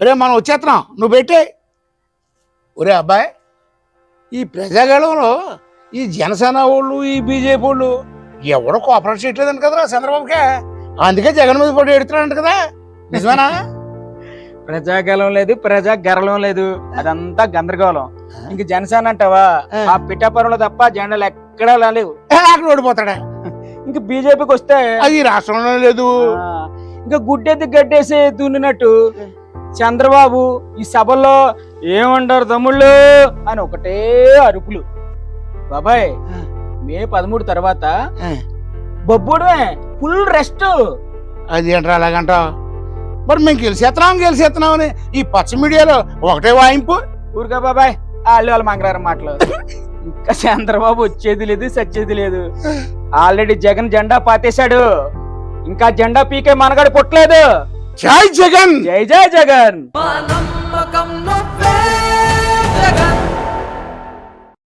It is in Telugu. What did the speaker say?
రే మనం వచ్చేస్తున్నాం నువ్వు పెట్టే ఒరే అబ్బాయి ఈ ప్రజాగళంలో ఈ జనసేన వాళ్ళు ఈ బీజేపీ వాళ్ళు ఎవడో కోఆపరేట్ చేయట్లేదంట కదరా చంద్రబాబుకే. అందుకే జగన్ మీద పడి ఎడుతున్నాడంట కదా. నిజమేనా? ప్రజాగలం లేదు ప్రజా గరలం లేదు. అదంతా గందరగోళం. ఇంక జనసేన అంటావా? ఆ. పిఠాపురంలో తప్ప జెండాలు ఎక్కడా లేవు అక్కడ ఓడిపోతాడా? ఇంక బీజేపీకి వస్తే అది రాష్ట్రంలో లేదు. ఇంకా గుడ్డెత్తి గడ్డేసి దున్నినట్టు. చంద్రబాబు ఈ సభల్లో ఏమంటారు తమ్ముళ్ళు? అని ఒకటే అరుపులు. బాబాయ్ మే పదమూడు తర్వాత బొబ్బుడమే ఫుల్ రెస్ట్. అది ఏంట్రా అలాగంటావు? మరి మేము గెలిచేస్తున్నాం గెలిచేస్తున్నాం అని ఈ పచ్చ మీడియాలో ఒకటే వాయింపు? ఊరుగా బాబాయ్ వాళ్ళు వాళ్ళు మంగళవారం మాటలు. ఇంకా చంద్రబాబు వచ్చేది లేదు సచ్చేది లేదు. ఆల్రెడీ జగన్ జెండా పాతేశాడు. ఇంకా జెండా పీకే మనగడ పుట్టలేదు. జై జగన్! జై జై జగన్.